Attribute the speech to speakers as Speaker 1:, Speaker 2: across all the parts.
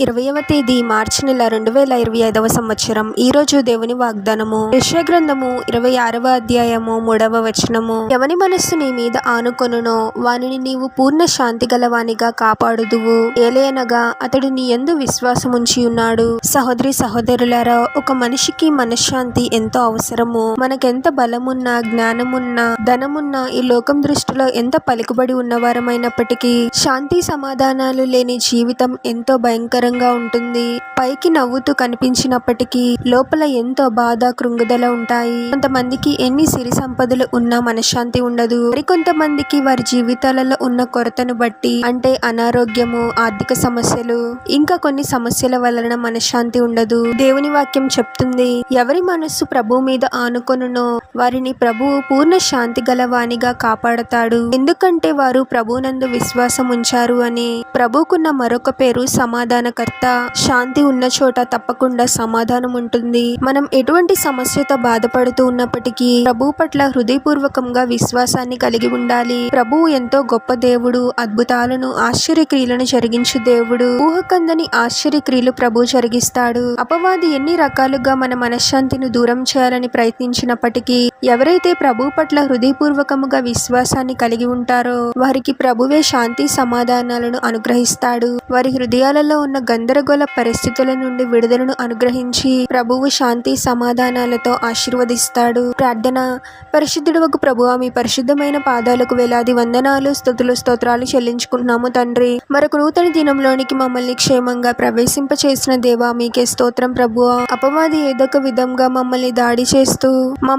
Speaker 1: ఇరవైవ తేదీ మార్చి నెల రెండు వేల ఇరవై ఐదవ సంవత్సరం. ఈ రోజు దేవుని వాగ్దానము. గ్రంథము ఇరవై ఆరవ అధ్యాయము మూడవ వచనము. ఎవని మనస్సు నీ మీద ఆనుకొనునో వానిని నీవు పూర్ణ శాంతి గలవానిగా కాపాడుదువు. ఏలయనగా అతడు నీ ఎందు విశ్వాసముంచి ఉన్నాడు. సహోదరి సహోదరులారా ఒక మనిషికి మనశ్శాంతి ఎంతో అవసరము. మనకెంత బలమున్నా జ్ఞానమున్నా ధనమున్నా ఈ లోకం దృష్టిలో ఎంత పలుకుబడి ఉన్నవారమైనప్పటికీ శాంతి సమాధానాలు లేని జీవితం ఎంతో భయంకర భయంకరంగా ఉంటుంది. పైకి నవ్వుతూ కనిపించినప్పటికీ లోపల ఎంతో బాధ కృంగుదల ఉంటాయి. కొంతమందికి ఎన్ని సిరి సంపదలు ఉన్నా మనశ్శాంతి ఉండదు. మరికొంతమందికి వారి జీవితాలలో ఉన్న కొరతను బట్టి అంటే అనారోగ్యము ఆర్థిక సమస్యలు ఇంకా కొన్ని సమస్యల వలన మనశ్శాంతి ఉండదు. దేవుని వాక్యం చెప్తుంది ఎవరి మనస్సు ప్రభు మీద ఆనుకొనునో వారిని ప్రభువు పూర్ణ శాంతి గల వాణిగా కాపాడతాడు. ఎందుకంటే వారు ప్రభునందు విశ్వాసం ఉంచారు అని. ప్రభుకున్న మరొక పేరు సమాధాన సమాధానకర్త శాంతి ఉన్న చోట తప్పకుండా సమాధానం ఉంటుంది. మనం ఎటువంటి సమస్యతో బాధపడుతూ ఉన్నప్పటికీ ప్రభు పట్ల హృదయపూర్వకంగా విశ్వాసాన్ని కలిగి ఉండాలి. ప్రభువు ఎంతో గొప్ప దేవుడు అద్భుతాలను ఆశ్చర్యక్రియలను జరిగించు దేవుడు. ఊహకందని ఆశ్చర్యక్రియలు ప్రభు జరిగిస్తాడు. అపవాది ఎన్ని రకాలుగా మన మనశ్శాంతిని దూరం చేయాలని ప్రయత్నించినప్పటికీ ఎవరైతే ప్రభు పట్ల హృదయపూర్వకముగా విశ్వాసాన్ని కలిగి ఉంటారో వారికి ప్రభువే శాంతి సమాధానాలను అనుగ్రహిస్తాడు. వారి హృదయాలలో ఉన్న గందరగోళ పరిస్థితుల నుండి విడుదలను అనుగ్రహించి ప్రభువు శాంతి సమాధానాలతో ఆశీర్వదిస్తాడు. ప్రార్థన. పరిశుద్ధుడు ఒక ప్రభువ మీ పరిశుద్ధమైన పాదాలకు వేలాది వందనాలు స్థుతులు స్తోత్రాలు చెల్లించుకుంటున్నాము తండ్రి. మరొక నూతన దినంలోనికి మమ్మల్ని క్షేమంగా ప్రవేశింప చేసిన దేవా మీకే స్తోత్రం ప్రభువ. అపవాది ఏదొక విధంగా మమ్మల్ని దాడి చేస్తూ మా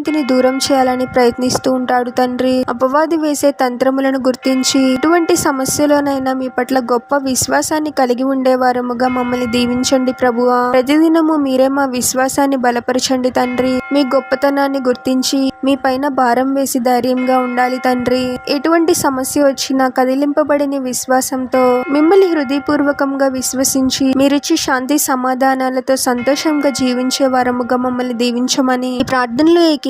Speaker 1: భగవంతుని దూరం చేయాలని ప్రయత్నిస్తూ ఉంటాడు తండ్రి. అపవాది వేసే తంత్రములను గుర్తించి ఎటువంటి సమస్యలోనైనా మీ పట్ల గొప్ప విశ్వాసాన్ని కలిగి ఉండేవారముగా మమ్మల్ని దీవించండి ప్రభువా. ప్రతిదినము మీరే మా విశ్వాసాన్ని బలపరచండి తండ్రి. మీ గొప్పతనాన్ని గుర్తించి మీ పైన భారం వేసి ధైర్యంగా ఉండాలి తండ్రి. ఎటువంటి సమస్య వచ్చినా కదిలింపబడిన విశ్వాసంతో మిమ్మల్ని హృదయపూర్వకంగా విశ్వసించి మీరిచ్చి శాంతి సమాధానాలతో సంతోషంగా జీవించే వారముగా మమ్మల్ని దీవించమని ఈ ఏకీ